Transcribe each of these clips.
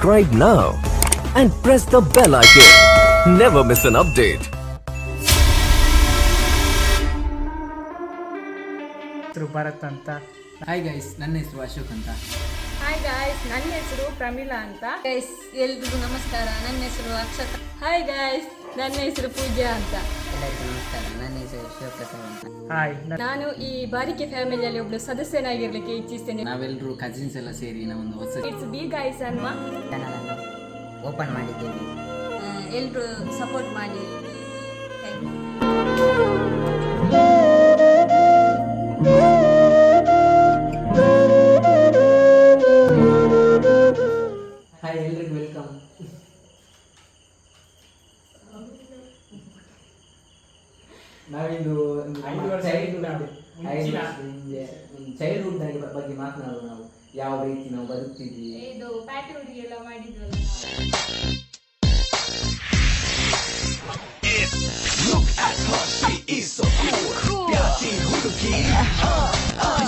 Subscribe now and press the bell icon. Never miss an update. Bharat ಅಂತ. Hi guys ನನ್ನ ಹೆಸರು ಅಶೋಕ್ ಅಂತ. Hi guys ನನ್ನ ಹೆಸರು ಪ್ರಮೀಳಾ ಅಂತ. ಗೈಸ್ ಎಲ್ರಿಗೂ ನಮಸ್ಕಾರ. ನನ್ನ ಹೆಸರು ಅಕ್ಷತ. ಹಾಯ್ ಗಾಯ್ಸ್ ನನ್ನ ಹೆಸರು ಪೂಜಾ ಅಂತ. ಎಲ್ಲರಿಗೂ ನಮಸ್ಕಾರ ನನ್ನ ಹೆಸರು ಶಿವಪ್ರಸಾದ್ ಅಂತ. ಹಾಯ್ ನಾನು ಈ ಬಾರಿಕೆ ಫ್ಯಾಮಿಲಿಯಲ್ಲಿ ಒಬ್ಳು ಸದಸ್ಯನಾಗಿರ್ಲಿಕ್ಕೆ ಇಚ್ಛಿಸ್ತೇನೆ. ನಾವೆಲ್ಲರೂ ಕಸಿನ್ಸ್ ಎಲ್ಲ ಸೇರಿ ಒಂದು ಹೊಸ ಇಟ್ಸ್ ಬಿ ಗೈಸ್ ಅನ್ಮ ಚಾನಲನ್ನು ಓಪನ್ ಮಾಡಿದ್ದೇವೆ ಎಲ್ಲರೂ ಸಪೋರ್ಟ್ ಮಾಡಿ. ಥ್ಯಾಂಕ್ ಯು ಹಾಯ್ ಎಲ್ರಿಗೂ ವೆಲ್ಕಮ್ ನಾವಿಂದು ಐದು ವರ್ಷ ಚೈಲ್ಡ್ಹುಡ್ ಮುಂಚಿನ. ಚೈಲ್ಡ್ಹುಡ್ ಬಗ್ಗೆ ಮಾತನಾಡುವ ನಾವು. ಯಾವ ರೀತಿ ನಾವು ಬದುಕ್ತಿದ್ವಿ? ಇದು ಪ್ಯಾಟಿ ಹುಡುಗಿ ಎಲ್ಲ ಮಾಡಿದ್ವಲ್ಲ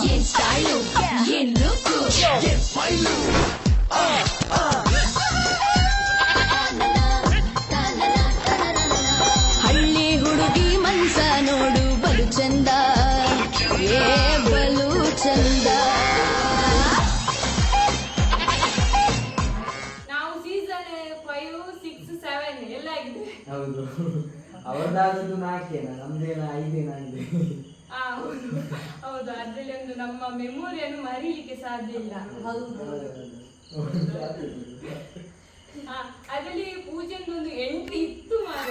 ಏನ್ ಸ್ಟೈಲು ಏನ್ ಲುಕ್ಕು ಹಳ್ಳಿ ಹೌದು ಅದ್ರಲ್ಲಿ ಒಂದು ನಮ್ಮ ಮೆಮೊರಿಯನ್ನು ಮರೀಲಿಕ್ಕೆ ಸಾಧ್ಯ ಇಲ್ಲ. ಹೌದು. ಅದ್ರಲ್ಲಿ ಪೂಜೆಂದು ಒಂದು ಎಂಟ್ರಿ ಇತ್ತು ಮಾರ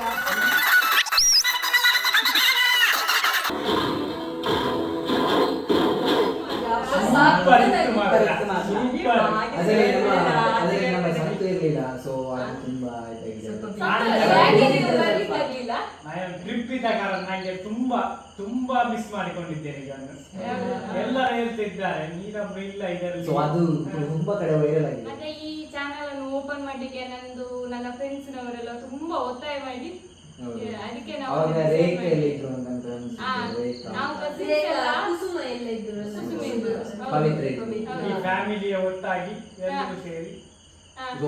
ಸಾಕು ಮಾಡಿ ಮಾತ್ರ. ನಮ್ಮ ಅದರಲ್ಲಿ ನಮ್ಮ ಸಂತು ಇರ್ಲಿಲ್ಲ ಸೊ ಅದು ತುಂಬಾ ಇದಾಗಿದೆ ಯಾಕೆ ನೀವು ಬರ್ಲಿಕ್ಕೆ ಆಗ್ಲಿಲ್ಲ ನಾನು ಟ್ರಿಪ್ ಇದ್ದ ಕಾರಣ ನನಗೆ ತುಂಬಾ ತುಂಬಾ ಮಿಸ್ ಮಾಡಿಕೊಂಡಿದ್ದೇನೆ ಇದನ್ನು ಎಲ್ಲರೂ ಹೇಳ್ತಿದ್ದಾರೆ ನೀರ ಇಲ್ಲ ಇದರಲ್ಲಿ. ಸೊ ಅದು ತುಂಬಾ ಕಡೆ ವೈರಲ್ ಆಗಿದೆ. ಮತ್ತೆ ಈ ಚಾನೆಲ್ ಅನ್ನು ಓಪನ್ ಮಾಡ್ಲಿಕ್ಕೆ ನಂದು ನನ್ನ ಫ್ರೆಂಡ್ಸ್ ನವರೆಲ್ಲ ತುಂಬಾ ಒತ್ತಾಯ ಮಾಡಿ ಅದಕ್ಕೆ ನಾವು ಅವಾಗ ರೇಖೆಯಲ್ಲಿ ಮಾಡಿದ್ವಿ. ಇದ್ರು ಅಂತ ರೇಖಾ ನಾವು ಎಲ್ಲ ಕುಸುಮ ಇದ್ರು. ಹೌದು. ಪವಿತ್ರ. ಈ. ಫ್ಯಾಮಿಲಿಯ ಒಟ್ಟಾಗಿ ಎಲ್ಲರೂ ಸೇರಿ.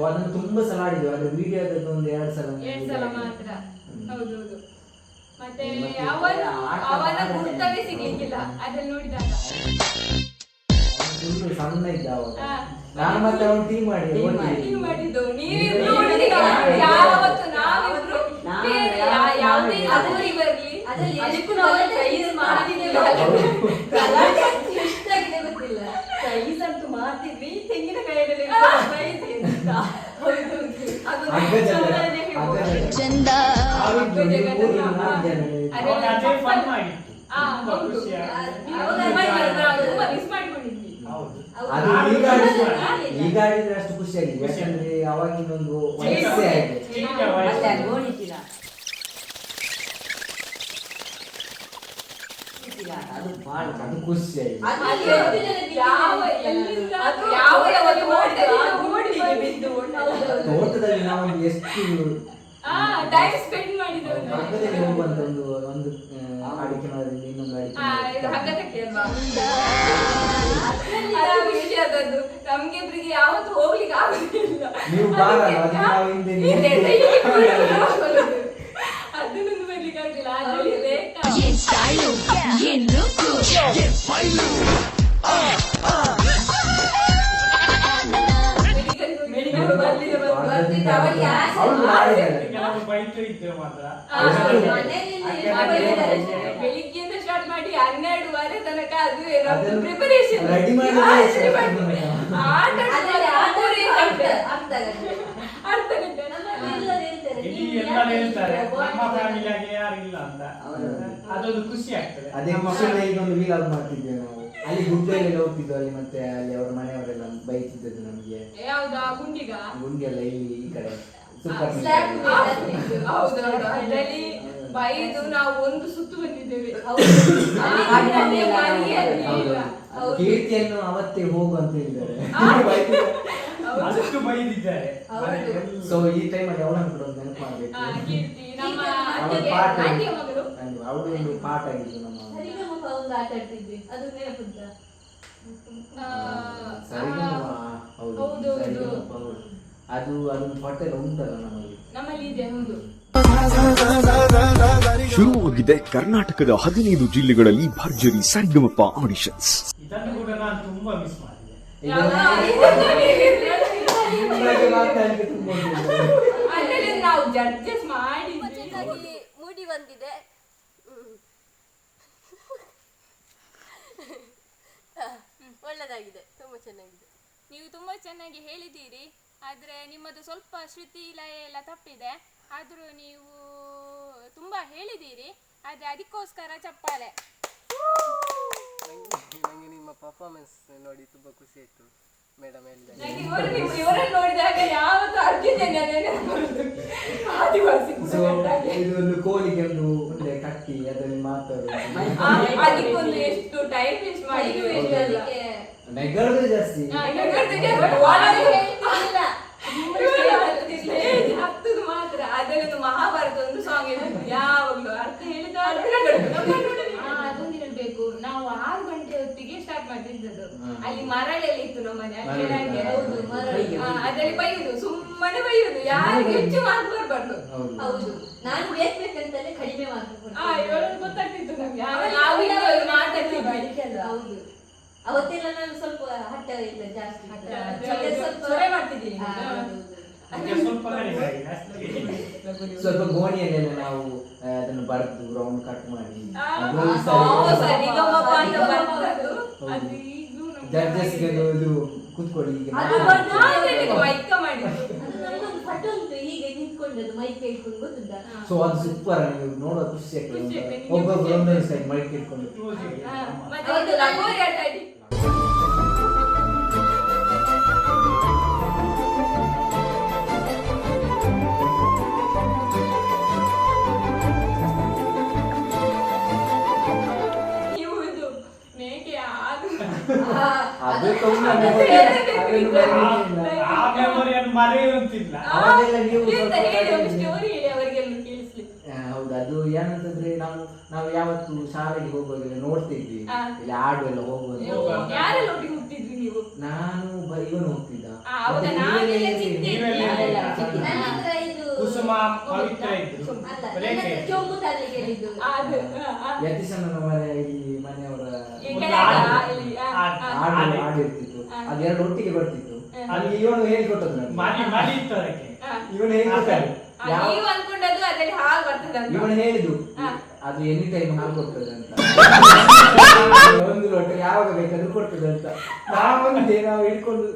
ಅದನ್ನು ತುಂಬಾ ಸಲ ಆಡಿದ್ವಿ ಅದು ವಿಡಿಯೋದದ್ದು ಒಂದು ಎರಡು ಸಲ ಎರಡ್ ಸಲ ಮಾತ್ರ. ಹೌದೌದು. ಮತ್ತೆ ಅವನು ಅವನ ಗುರುತವೇ ಸಿಗ್ಲಿಕ್ಕಿಲ್ಲ ಅದ್ರಲ್ಲಿ ನೋಡಿದಾಗ ಫುಲ್ ಸಣ್ಣ ಇದ್ದ ಅವಾಗ ನಾನು ಮತ್ತೆ ಅವನು ಟೀ ಮಾಡಿ ಟೀ ಮಾಡಿದ್ದು ನೀವಿಬ್ರು ಒಟ್ಟಿಗೆ ಯಾವತ್ತು ನಾವಿಬ್ರು ಬೇರೆ ಯಾ- ಯಾವುದೇ ಊರಿ ಬರ್ಲಿ ಅದಕ್ಕೂ ನಾವು ಪ್ರೈಸ್ ಮಾಡಿದಿಲ್ಲ ಎಷ್ಟಾಗಿದೆ ಗೊತ್ತಿಲ್ಲ ಪ್ರೈಸ್ ಅಂತೂ ಮಾಡ್ತಿದ್ವಿ ತೆಂಗಿನಕಾಯಿಯಲ್ಲಿ ಪ್ರೈಸ್ ಅಂತ ಹೌದು ಅದು ಹಗ್ಗ ಜಗಳ. ಚಂದ್ರನೇ ಹಗ್ಗ ಹೇಳ್ಬೋದು. ಜಗಳ. ಚಂದ ಅದೇ ಅದೇ ಅದು ಈಗ ಆಡಿದ್ರೆ ಅಷ್ಟು ಖುಷಿ ಆಗಿದೆ. ಯಾಕಂದ್ರೆ ಅವಾಗಿನೊಂದು ವಯಸ್ಸೇ ಆಗಿದೆ. change ವಯಸ್ಸು. ಅದು ಖುಷಿ ಆಗಿದೆ. ತೋಟದಲ್ಲಿ ನಾವು ಎಷ್ಟು ಟೈಮ್ ಸ್ಪೆಂಡ್ ಮಾಡಿದ್ರು ಒಂದು. ಒಂದು ಆ, ಅಡಿಕೆ ಮರದಿಂದ ಇನ್ನೊಂದು ಅಡಿಕೆ ಆ, ಇದು ಹಗ್ಗ ಅಲ್ವಾ? ಅದು ಖುಷಿ ಆದದ್ದು. ನಮ್ಗೆ ಇಬ್ರಿಗೆ ಯಾವತ್ತು ಹೋಗ್ಲಿಕ್ಕೆ ಆಗುದಿಲ್ಲ. ನೀವು ಬಾರ ಹಿಂದೆ ಹಿಂದೆ ಬರ್ಲಿಕ್ಕೆ ಆಗುದಿಲ್ಲ. ಅದ್ರಲ್ಲಿ ರೇಖಾ ಏನ್ ಸ್ಟೈಲು ಏನ್ ಲುಕ್ಕು ಮಾತ್ರ ಬೆಳಿಗ್ಗೆಯಿಂದ ಸ್ಟಾರ್ಟ್ ಮಾಡಿ ಹನ್ನೆರಡುವರೆ ತನಕ ಅದು. ಏನೋ ಪ್ರಿಪರೇಷನ್ ಆಟ ಅರ್ಧ ಗಂಟೆ ಎಲ್ಲರೂ ಹೇಳ್ತಾರೆ ನಮ್ಮ ಯಾರು ಇಲ್ಲ ಅಂತ ಅದೊಂದು ಖುಷಿ ಆಗ್ತದೆ ಅದೇ. ವೀಲಾಗ್ ಮಾಡ್ತಿದ್ವಿ ನಾವು ಅಲ್ಲಿ ಗುಡ್ಡೆಯಲ್ಲಿ ಹೋಗ್ತಿದ್ವು ಅಲ್ಲಿ ಮತ್ತೆ ಅಲ್ಲಿ ಅವ್ರ ಮನೆಯವರೆಲ್ಲ ಬೈತಿದ್ದದ್ದು ನಮ್ಗೆ ಯಾವ್ದಾ ಗುಂಡಿಗ ಗುಂಡಿ ಎಲ್ಲ ಇಲ್ಲಿ ಈ ಕಡೆ ಅದ್ರಲ್ಲಿ ಬೈದು ನಾವು ಒಂದು ಸುತ್ತು ಬಂದಿದ್ದೇವೆ. ಕೀರ್ತಿಯನ್ನು ಅವತ್ತೇ ಹೋಗು ಅಂತ ಹೇಳಿದ್ದಾರೆ. ಅಷ್ಟು ಬೈದಿದ್ದಾರೆ. ಸೊ ಈ ಟೈಮಲ್ಲಿ ಅವಳನ್ನು ಕೂಡ ಒಂದು ನೆನಪು ಮಾಡ್ಬೇಕು. ಆ, ನಮ್ಮ ಪಾಠ ಆಂಟಿಯ ಮಗಳು. ಅವಳು ಒಂದು ಪಾಠ ಆಗಿದ್ದು ನಮ್ಮ ಸರಿಗಮಪ ಒಂದು ಆಟ ಆಡ್ತಿದ್ವಿ. ಅದು ನೆನಪುಂಟ? ಆ, ಸರಿಗಮಪ, ಆ, ಹೌದು ಹೌದು. ಅದು ಅದೊಂದು ಹೋಟೆಲ್ ಉಂಟಲ್ಲ ನಮಗೆ. ನಮ್ಮಲ್ಲಿ ಇದೆ ಹೌದು ಶುರುವಾಗಿದೆ ಕರ್ನಾಟಕದ ಹದಿನೈದು ಜಿಲ್ಲೆಗಳಲ್ಲಿ ಭರ್ಜರಿ ಸರಿಗಮಪ ಆಡಿಷನ್ಸ್. ಇದನ್ನು ಕೂಡ ನಾನು ತುಂಬಾ ಮಿಸ್ ಮಾಡಿದೆ. ನಿಮ್ಮೊಳಗೆ ಮಾತಾಡ್ಲಿಕ್ಕೆ ತುಂಬಾ ಉಂಟು. ಅದ್ರಲ್ಲಿ ನಾವು ಜಡ್ಜಸ್ ಮಾಡಿದ್ವಿ ಚೆನ್ನಾಗಿ ಮೂಡಿ ಬಂದಿದೆ. ಹ್ಮ್. ಹ, ಒಳ್ಳೆದಾಗಿದೆ. ತುಂಬಾ ಚೆನ್ನಾಗಿದೆ. ನೀವು ತುಂಬಾ ಚೆನ್ನಾಗಿ ಹೇಳಿದ್ದೀರಿ. ಆದರೆ ನಿಮ್ಮದು ಸ್ವಲ್ಪ ಶ್ರುತಿ ಲಯ ಎಲ್ಲ ತಪ್ಪಿದೆ. ಆದರೂ ನೀವು ತುಂಬ ಹೇಳಿದ್ದೀರಿ ಆದರೆ ಅದಕ್ಕೋಸ್ಕರ ಚಪ್ಪಾಳೆ. ನನಗೆ ನಿಮ್ಮ ಪರ್ಫಾರ್ಮೆನ್ಸ್ ನೋಡಿ ತುಂಬ ಖುಷಿ ಆಯಿತು ಮೇಡಮ್ ಎಲ್ಲ. ನನಗೆ ಇವರು ನೀವು ಇವರನ್ನು ನೋಡಿದಾಗ ಯಾವತ್ತೂ ಅರ್ಜುನ ಬರುದು ಆದಿವಾಸಿ ಸೊ ಕುಟುಂಬದ್ದಾಗೆ. ಇದು ಒಂದು ಕೋಳಿಗೆ ಒಂದು ಉಂಡೆ ಕಟ್ಟಿ ಅದರಲ್ಲಿ. ಮಾತಾಡೋದು ಜಾಸ್ತಿ ಎಷ್ಟು ಟೈಮ್ ವೇಸ್ಟ್ ಮಾಡಿದ್ವಿ ಇದು ಎಲ್ಲ. ಅದಕ್ಕೆ ನೆಗಡೋದೇ ಜಾಸ್ತಿ ಆ, ನಗರದಲ್ಲಿ ಜಾಸ್ತಿ ನಾನು ಒಳಗೆ ಹೇಳ್ತಿರ್ಲಿಲ್ಲ. ಇವರು stage ಹತ್ತುದು ಮಾತ್ರ ಅದರಲ್ಲೊಂದು ಮಹಾಭಾರತ ಒಂದು ಸಾಂಗ್ ಇರ್ತದೆ ಯಾವಾಗ್ಲೂ ಅರ್ಥ ಹೇಳಿದ ಆ, ಅದೊಂದು ಹೇಳ್ಬೇಕು ನಾವು ಆರು ಗಂಟೆ ಅಲ್ಲಿ ಮರಳೆಲ್ಲ ಇತ್ತು ನಮ್ಮ ಮನೆ ಮರಳು ಕೆಳಗೆ ಇತ್ತು. ಹೌದು ಮರಳು. ಆ, ಅದರಲ್ಲಿ ಬೈಯುದು ಸುಮ್ಮನೆ ಬೈಯುದು ಯಾರಿಗೆ ಹೆಚ್ಚು ಮಾರ್ಕ್ ಬರ್ಬಾರ್ದು ಹೌದು ನಾನು ಕಡಿಮೆ ಗೊತ್ತಾಗ್ತಿತ್ತು ನಮ್ಗೆ ನಾವು ಮಾತಾಡ್ತಿದ್ವಿ ಹೌದು ಅವತ್ತೆಲ್ಲ ನಾನು ಸ್ವಲ್ಪ ಹಠ ಇಲ್ಲ ಜಾಸ್ತಿ ಹಠ, ಸ್ವಲ್ಪ ಮಾಡ್ತಿದ್ದೀನಿ. ಹೌದು. ಸ್ವಲ್ಪ ಕಡಿಮೆ ಆಗಿದೆ ಅಷ್ಟೇ. ಸ್ವಲ್ಪ ಗೋಣಿಯಲ್ಲೆಲ್ಲ ನಾವು ಆ, ಅದನ್ನು ಬರೆದು ರೌಂಡ್ ಕಟ್ ಮಾಡಿ ಆ, ಅದು ಆ, ಸರಿ. ಸರಿಗಮಪ ಅಂತ ಬರ್ತದ್ದು. ಜಡ್ಜಸ್ಗೆ ಇದು ಕೂತ್ಕೊಳ್ಳಿ ಗೊತ್ತುಂಟಾ? ಸೊ ಅದು ಸೂಪರ್ ನೀವು ನೋಡೋ ಖುಷಿ ಆಗ್ತದೆ ಒಂದೊಂದು ಸೈಡ್ ಮೈಕ್ ಇಟ್ಕೊಂಡು ಅದು ತುಂಬ ಅದು memory. ಬೇರೆ ಅದನ್ನು ಬೇರೆ ಆ ಮೆಮೊರಿಯನ್ನು ಮರೆಯುವಂತಿಲ್ಲ ಅವಾಗೆಲ್ಲ ನೀವು ಎಂತ ಸ್ವಲ್ಪ ಒಂದು ಕಡಿಮೆ. ಸ್ಟೋರಿ ಹೇಳಿ ಅವರಿಗೆಲ್ಲ ಕೇಳಿಸ್ಲಿಕ್ಕೆ ಆ, ಹೌದು ಅದು ಏನಂತಂದ್ರೆ ನಾವು ನಾವು ಯಾವತ್ತು ಶಾಲೆಗೆ ಹೋಗುವಾಗೆಲ್ಲ ನೋಡ್ತಿದ್ವಿ. ಇಲ್ಲಿ ಆಡು ಎಲ್ಲ ಹೋಗುವಾಗ ಯಾರೆಲ್ಲ ಒಟ್ಟಿಗೆ ಹುಟ್ಟಿದ್ವಿ ನೀವು ನಾನು ಬ- ಇವನು ಹೋಗ್ತಿದ್ದ ಆ, ಹೌದಾ? ಮತ್ತೆ ನಾವೆಲ್ಲ ನೀವೆಲ್ಲ ಚಿಕ್ಕ ಇದ್ರಿ. ನೀವೆಲ್ಲ ನಾವೆಲ್ಲ ಚಿಕ್ಕ. ನನ್ನ ಹತ್ರ ಇದು ಕುಸುಮ ಪವಿತ್ರ ಇದ್ರು. ಚೊಂಬು ತರ್ಲಿಕ್ಕೆ ಹೇಳಿದ್ದು ಅದು. ಮನೆ ಮನೆಯವರ ಅದೆರಡು ಒಟ್ಟಿಗೆ ಬರ್ತಿತ್ತು. ಅಲ್ಲಿ ಇವನು ಹೇಳಿಕೊಟ್ಟದ್ದು ನನಗೆ. ಮರಿ ಇತ್ತು ಅದಕ್ಕೆ. ಇವನು ಹೇಳ್ತಾರೆ ನೀವು ಅನ್ಕೊಂಡದ್ದು ಅದ್ರಲ್ಲಿ ಹಾಲು ಬರ್ತದೆ ಅಂತ ಇವನು ಹೇಳಿದ್ದು. ಅದು ಎನಿ ಟೈಮ್ ಹಾಲು ಕೊಡ್ತದೆ ಅಂತ. ಒಂದು ಲೋಟ ಯಾವಾಗ ಬೇಕಾದ್ರೂ ಕೊಡ್ತದೆ ಅಂತ. ನಾವೊಂದೇ ನಾವು ಹಿಡ್ಕೊಂಡು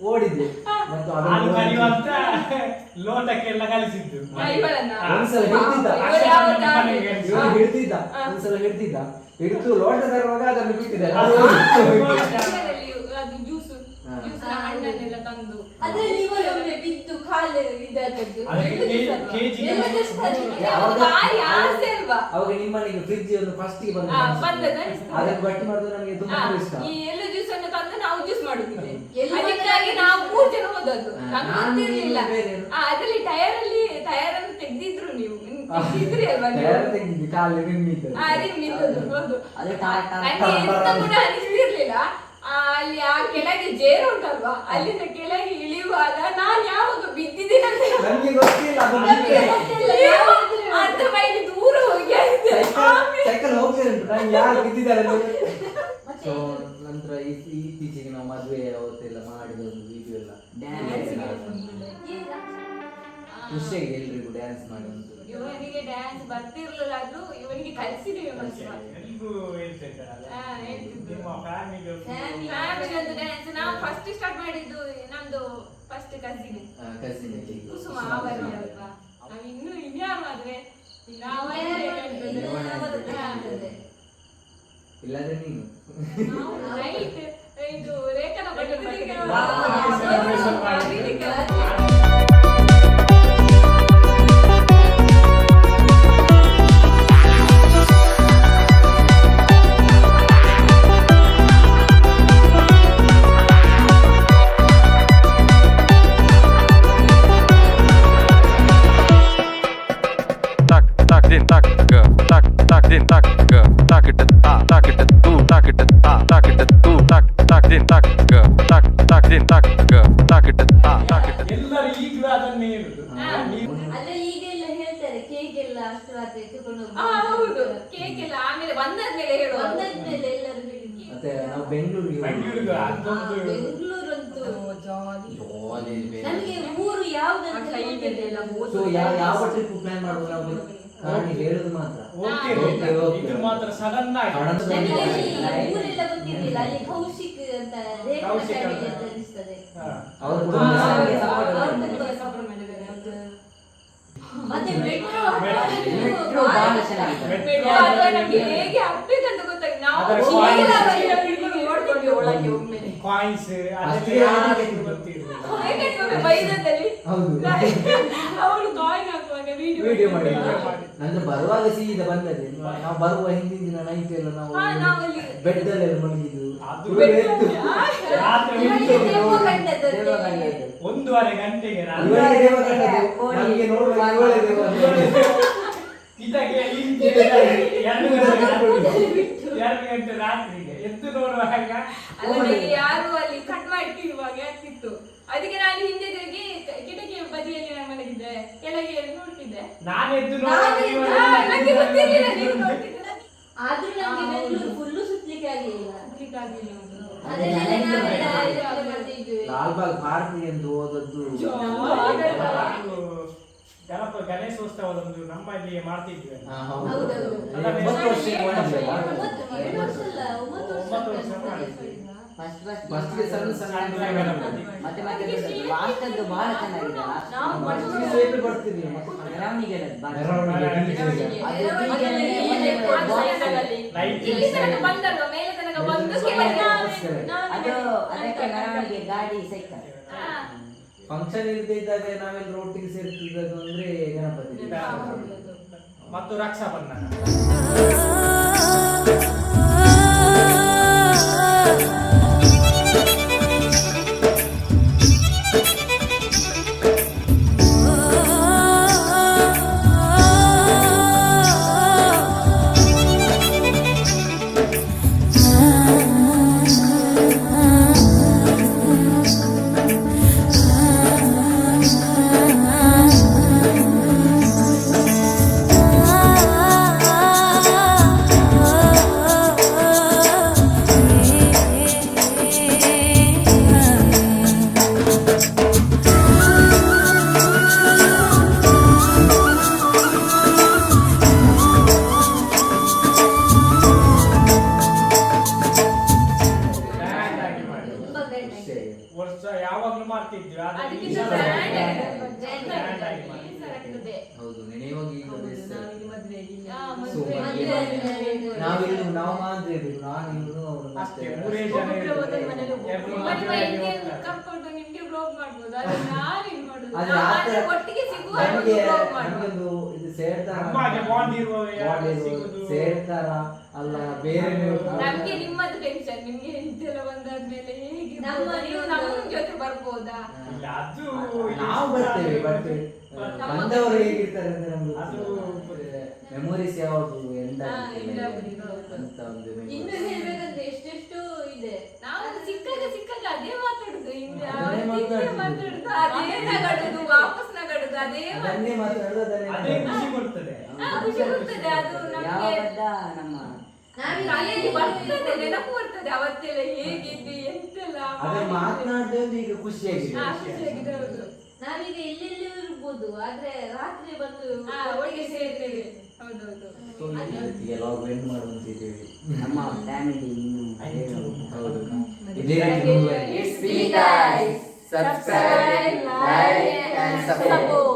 ಓಡಿದ್ದೆ. ಮತ್ತು ಹಾಲು ಅದನ್ನು ಕರೆಯುವಂತ ಲೋಟಕ್ಕೆಲ್ಲ ಕಲಿಸಿದ್ದು. ಒಂದ್ಸಲ ಹಿಡ್ದಿದ್ದ ಆ. ಒಂದ್ಸಲ ಹಿಡ್ದಿದ್ದ ಹಿಡಿದು ಲೋಟ ತರುವಾಗ ಅದನ್ನು ಬಿಟ್ಟಿದೆ ಅವಾಗ ನಿಮ್ಮನೆಗೆ ಫ್ರಿಡ್ಜ್ ಒಂದು ಫಸ್ಟ್ ಅದಕ್ಕೆ ಬಟ್ಟೆ ಮಾಡುದು ನನಗೆ ತುಂಬಾ ಇಷ್ಟ. ಅದಕ್ಕಾಗಿ ನಾವು ಮೂರ್ ಜನ ಹೋದದ್ದು. ನಮ್ಗೆ ಗೊತ್ತಿರ್ಲಿಲ್ಲ. ಆ, ಅದ್ರಲ್ಲಿ ಟೈರ್ ಅಲ್ಲಿ ಟೈರ್ ಅನ್ನು ತೆಗ್ದಿದ್ರು ನೀವು ತೆಗ್ದಿದ್ರಿ ಅಲ್ವಾ ನೀವು? ಆ, ಹೌದು. ಅದೇ ಟಾರ್ ಟಾರ್ ನಂಗೆ ಟಾರ್ ಎಂತ ಟಾರ್ ಕೂಡ ಅನಿಸ್ತಿರ್ಲಿಲ್ಲ. ಆ, ಅಲ್ಲಿ ಆ ಕೆಳಗೆ ಜೇರು ಉಂಟಲ್ವಾ? ಅಲ್ಲಿಂದ ಕೆಳಗೆ ಇಳಿಯುವಾಗ ನಾನ್ ಯಾವಾಗ ಬಿದ್ದಿದ್ದೀನಿ ಅಂತ ನನಗೆ ಗೊತ್ತಿಲ್ಲ ಅದು ಅರ್ಧ ಮೈಲಿ ದೂರ ಹೋಗಿ. ಸೈಕಲ್ ಆಮೇಲೆ- ಸೈಕಲ್ ಹೋಗ್ತದೆ ಉಂಟು ನಾನು ಯಾರು ಬಿದ್ದಿದ್ದಾರೆ ಅಂತ ಗೊತ್ತಿಲ್ಲ. ಸೊ ನಂತರ ಇತ್ತೀಚೆಗೆ ನಾವು ಮದುವೆ ಅವತ್ತೆಲ್ಲ ಮಾಡಿದ ಒಂದು ವಿಡಿಯೋ ಎಲ್ಲ. ಡ್ಯಾನ್ಸ್ ಖುಷಿಯಾಗಿ ಎಲ್ರಿಗೂ ಡ್ಯಾನ್ಸ್ ಮಾಡಿ ಒಂದು ಇವನಿಗೆ ಡ್ಯಾನ್ಸ್ ಬರ್ತಿರ್ಲಿಲ್ಲ ಆದ್ರೂ ಇವನಿಗೆ ಕಲಿಸಿದೀವಿ ಡ್ಯಾನ್ಸ್ ನಾವು ಫಸ್ಟ್ ಸ್ಟಾರ್ಟ್ ಮಾಡಿದ್ದು ನಮ್ದು ಫಸ್ಟ್ ಕಸಿನ್ ಕಸಿನ್ ಕುಸುಮ ನಾವು ಇನ್ನು ಇನ್ಯಾರು ಮದುವೆ ನಾವು ಇಲ್ಲಾಂದ್ರೆ ನೀನು ನೈಟ್ ಇದು ರೇಖನ ಬಟ್ಟೆ ವಾ. tak tak din tak ga tak ಎಲ್ಲರೂ ಈಗಲೂ ಅದನ್ನೇ ಹೇಳುದು ನೀವು ಈಗ ಈಗೆಲ್ಲ ಹೇಳ್ತಾರೆ ಕೇಕ್ ಎಲ್ಲ ಅಷ್ಟು ರಾತ್ರಿ ತಗೊಂಡು ಹೋಗಿ ಆ, ಹೌದು. ಕೇಕ್ ಎಲ್ಲ ಆಮೇಲೆ ಬಂದಾದ್ಮೇಲೆ ಹೇಳುವ. ಬಂದಾದ್ಮೇಲೆ ಎಲ್ಲರೂ ಹೇಳಿದ್ರು ಮತ್ತೆ ನಾವು ಬೆಂಗಳೂರಿಗೆ ಬೆಂಗಳೂರಿಗೆ ಅದೊಂದು ಬೆಂಗಳೂರಂತೂ. ನಮಗೆ ಊರು ಯಾವ್ದಂತ ಗೊತ್ತಿರ್ಲಿಲ್ಲ. ಸೊ ಯಾವ ಯಾವ ಟ್ರಿಪ್ ಪ್ಲಾನ್ ನಾವು? ಕಾರಣ ನೀವು ಹೇಳುದು ಮಾತ್ರ. ಓಕೆ. ಇದು ಮಾತ್ರ ಸಡನ್ ಆಗಿ ಊರೆಲ್ಲ ಗೊತ್ತಿರ್ಲಿಲ್ಲ. ಅಲ್ಲಿ ಕೌಶಿಕ್ ಅಂತ ರೇಖಾ ಫ್ಯಾಮಿಲಿ ಅಂತ. ಅಂತ ಅನಿಸ್ತದೆ. ಅವರು ಕೂಡ. ಮತ್ತೆ ಮೆಟ್ರೋ ಮೆಟ್ರೋ ಬಹಳ ಚೆನ್ನಾಗಿದೆ. ಮೆಟ್ರೋ ಅಥವಾ ಹೇಗೆ ಗೊತ್ತಾಗಿ ನಾವು ಹಿಡ್ಕೊಂಡು ಒಳಗೆ ಒಮ್ಮೆ. ಕಾಯಿನ್ಸ್ ಅಷ್ಟೇ ಅದೆಲ್ಲ ಆಗಿದೆ. ಗೊತ್ತಿರಲಿಲ್ಲ. ಬೈದದಲ್ಲಿ ಹೌದು. ಅವಳು ಕಾಯಿನ್ ಹಾಕುವಾಗ ವಿಡಿಯೋ ಮಾಡಿ. ನಂದು ಬರುವಾಗ ಸೀದಾ ಬಂದದ್ದು. ನಾವು ಬರುವ ಹಿಂದಿನ ದಿನ ನೈಟ್ ಎಲ್ಲ ನಾವು ಬೆಡ್ ಅಲ್ಲಿ ಮಲಗಿದ್ದು. ಒಂದೂವರೆ ಗಂಟೆಗೆ. ನಮ್ಗೆ ಎರಡು ಗಂಟೆ ರಾತ್ರಿಗೆ ಎದ್ದು ನೋಡುವಾಗ ಯಾರು ಅಲ್ಲಿ ಕಟ್ ಮಾಡಿ ಇರುವಾಗ ಆಗ್ತಿತ್ತು ಅದಕ್ಕೆ ನಾನು ಹಿಂದೆ ತಿರುಗಿ ಕಿಟಕಿ ಬದಿಯಲ್ಲಿ ನಾನು ಮಲಗಿದ್ದೆ ಕೆಳಗೆ ನೋಡ್ತಿದ್ದೆ ನಾನು ಎದ್ದು ನಾನು ನೋಡುವಾಗ ಎದ್ದು- ಇವಳು ಆ, ನಂಗೆ ಗೊತ್ತಿರ್ಲಿಲ್ಲ ನೀವು ನೋಡ್ತಿದ್ದೆ ಆದ್ರೂ ನಮ್ಗೆ ಬೆಂಗಳೂರು ಫುಲ್ಲು ಸುತ್ತಲಿಕ್ಕೆ ಆಗಲಿಲ್ಲ ಆಗ್ಲಿಲ್ಲ. ಲಾಲ್ಬಾಗ್ ಪಾರ್ಕ್ ಎಂದು ಹೋದದ್ದು ನಾವು ಗಣಪ ಗಣೇಶೋತ್ಸವದ ಒಂದು ನಮ್ಮಲ್ಲಿ ಮಾಡ್ತಿದ್ವಿ ಒಂಬತ್ತು ವರ್ಷ? ಒಂಬತ್ತು ವರ್ಷ ಮಾಡಿದ್ವಿ. ಫಸ್ಟ್ ಫಸ್ಟ್ First ಗೆ ಸಣ್ಣ ಸಣ್ಣ ಸಣ್ಣ ಮತ್ತೆ ಮತ್ತೆ ಲಾಸ್ಟ್ ಅದು ಬಹಳ ಚೆನ್ನಾಗಿದೆ. ನಾವು ಮೊದಲು ಮೆರವಣಿಗೆ ಅದು ಅದಕ್ಕೆ ಮೆರವಣಿಗೆ ಗಾಡಿ ಸೈಕಲ್. ಫಂಕ್ಷನ್ ಇಲ್ಲದೆ ಇದ್ದಾಗ ನಾವೆಲ್ಲ ಒಟ್ಟಿಗೆ ಸೇರ್ತಿದ್ದದ್ದು ಅಂದ್ರೆ ಗಣಪತಿ. ಮತ್ತು ರಕ್ಷಾಬಂಧನ. ಅಷ್ಟೇ. ವರ್ಷ ಯಾವಾಗ್ಲೂ ಮಾಡ್ತಿದ್ವಿ ಆದ್ರೆ ಈ ಸಲ grand ಆಗಿ ಹೌದು ನೆನೆಯುವಾಗ ಈಗ ಬೇಸ್ ಆ, ಮದುವೆ ಮದುವೆ. ನಾವಿನ್ನು ನಾವು ಮಾತ್ರ ಇರ್ಬೇಕು. ನಾನು ಇನ್ನು ಅಷ್ಟೇ ಮತ್ತೆ ಮೂರೇ ಜನ ಒಬ್ಬೊಬ್ರೆ ಒಂದೊಂದು ಮನೇಲಿ ಇರ್ತಾರೆ. ಎಲ್ರು ನಿಮ್ಮ ನಿಮ್ಮ ಮದುವೆಗೆ ಹೆಂಡತಿಯನ್ನು ಹೋಗ್ತಾರೆ. ಕರ್ಕೊಂಡು ನಿಮ್ಗೆ ಬ್ಲಾಗ್ ಮಾಡ್ಬೋದು. ಆದ್ರೆ ನಾನು ಹೆಂಗ್ ಮಾಡುದು. ಆದ್ರೆ ನಾವು ಆ ಥರ ಆದ್ರೆ ಒಟ್ಟಿಗೆ ಸಿಗುವ ನಮ್ಗೆ ಬ್ಲಾಗ್ ಮಾಡ್ಬೋದು. ನಮ್ಗೊಂದು ಇದು ಸೇರ್ತಾರ ನಮ್ಮ ಹಾಗೆ bond ಇರುವವರು ಯಾರು ಸಿಗುದು? ಸೇರ್ತಾರ. ಅಲ್ಲ ಬೇರೆ ನಮ್ಗೆ ನಿಮ್ಮದು ಟೆನ್ಷನ್ ನಿಮ್ಗೆ ಎಂತೆಲ್ಲ ಬಂದಾದ್ಮೇಲೆ ನಮ್ಮ ನೀವು ನಮ್ಮ ಜೊತೆ ಬರ್ಬೋದಾ? ಅದು ನಾವು ಬರ್ತೇವೆ ಬಟ್ ಬಂದವರು ಹೇಗಿರ್ತಾರೆ ಅಂದ್ರೆ ಅದು ಮೆಮೊರೀಸ್ ಯಾವುದು ಎಂಡ್. ಅಂತ ಒಂದು ಇನ್ನು ಹೇಳ್ಬೇಕಂದ್ರೆ ಎಷ್ಟೆಷ್ಟು ಇದೆ. ನಾವು ಸಿಕ್ಕಾಗ ಸಿಕ್ಕಾಗ ಅದೇ ಮಾತಾಡುದು. ಹಿಂದೆ ಮಾತಾಡುದು. ಅದೇ ನಗಡುದು ವಾಪಸ್ ನಗಡುದು ಅದೇ ಅದನ್ನೇ ಮಾತಾಡೋದು. ಖುಷಿ ಕೊಡ್ತದೆ. ಹಾ, ಖುಷಿ ಕೊಡ್ತದೆ. ಅದು ನಮಗೆ ನಮ್ಮ ಬರ್ತದೆ ನೆನಪು ಬರ್ತದೆ ಅವತ್ತೆಲ್ಲ ಎಂತೆಲ್ಲ ಅದೇ. ಮಾತನಾಡದೆ ಒಂದು ಈಗ ಖುಷಿಯಾಗಿದೆ. ಹಾ, ಖುಷಿಯಾಗಿದೆ ಹೌದು. ನಾವೀಗ ಎಲ್ಲೆಲ್ಲೂ ಇರ್ಬೋದು ಆದ್ರೆ ರಾತ್ರಿ ಬಂದು ಒಟ್ಟಿಗೆ ಸೇರ್ತೇವೆ. ಹೌದೌದು ಎಂಡ್ ಮಾಡುವಂತಿದ್ದೇವೆ. ನಮ್ಮ ಫ್ಯಾಮಿಲಿ ಇನ್ನು ಹೌದು. ಇದೇ ರೀತಿ ಮುಂದುವರಿ like and support.